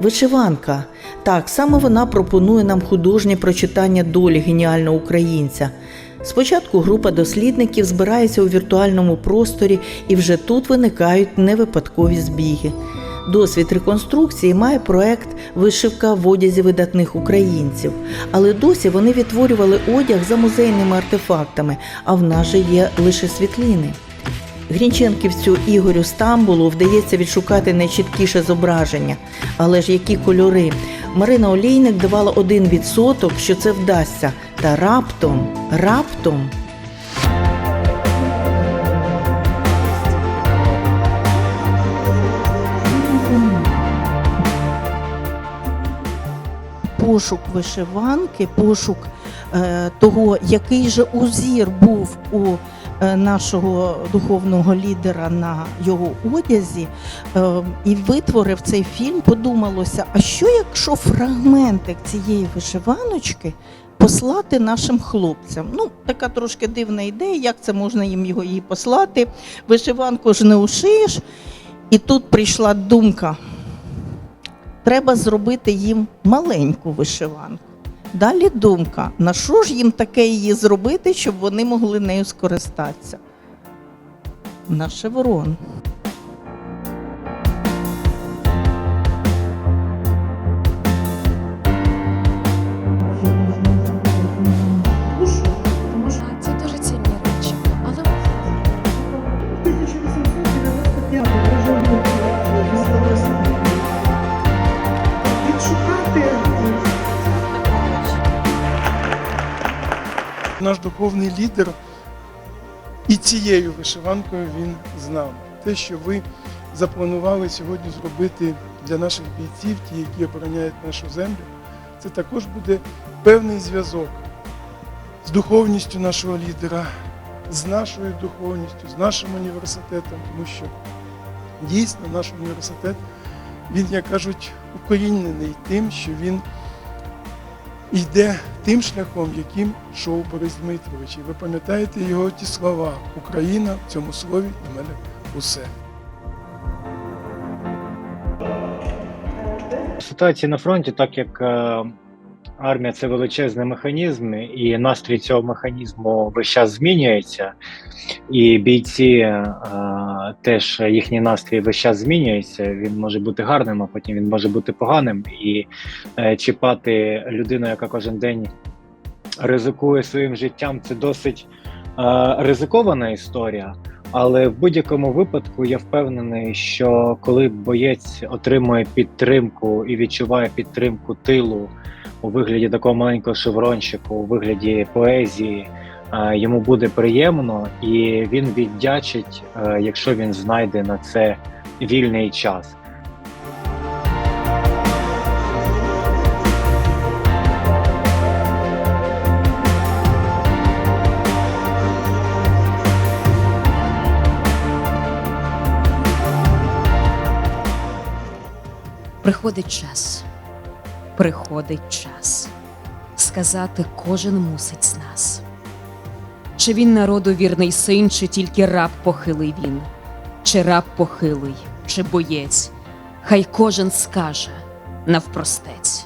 Вишиванка. Так, саме вона пропонує нам художнє прочитання долі геніального українця. Спочатку група дослідників збирається у віртуальному просторі, і вже тут виникають невипадкові збіги. Досвід реконструкції має проект Вишивка в одязі видатних українців, але досі вони відтворювали одяг за музейними артефактами, а в нас же є лише світлини. Грінченківцю Ігорю Стамбулу вдається відшукати найчіткіше зображення. Але ж які кольори? Марина Олійник давала один відсоток, що це вдасться. Та раптом, раптом. Пошук вишиванки, пошук е, того, який же узір був у нашого духовного лідера на його одязі, е, і витворив цей фільм, подумалося: а що якщо фрагментик цієї вишиваночки послати нашим хлопцям? Ну, така трошки дивна ідея, як це можна їм його її послати. Вишиванку ж не ушиєш. І тут прийшла думка. Треба зробити їм маленьку вишиванку. Далі думка, на що ж їм таке її зробити, щоб вони могли нею скористатися? На шеврон. Наш духовний лідер і цією вишиванкою він знав. Те, що ви запланували сьогодні зробити для наших бійців, ті, які обороняють нашу землю, це також буде певний зв'язок з духовністю нашого лідера, з нашою духовністю, з нашим університетом, тому що дійсно наш університет, він, як кажуть, укорінений тим, що він йде тим шляхом, яким йшов Борис Дмитрович. І ви пам'ятаєте його ті слова Україна в цьому слові для мене усе. Ситуація на фронті, так як е, армія це величезний механізм, і настрій цього механізму весь час змінюється, і бійці е, теж їхній настрій весь час змінюється. Він може бути гарним, а потім він може бути поганим. І е, чіпати людину, яка кожен день ризикує своїм життям, це досить е, ризикована історія. Але в будь-якому випадку я впевнений, що коли боєць отримує підтримку і відчуває підтримку тилу у вигляді такого маленького шеврончику, у вигляді поезії, йому буде приємно, і він віддячить, е, якщо він знайде на це вільний час. приходить час. Приходить час. Сказати кожен мусить з нас. Чи він народу вірний син, чи тільки раб похилий він, чи раб похилий, чи боєць, хай кожен скаже навпростець.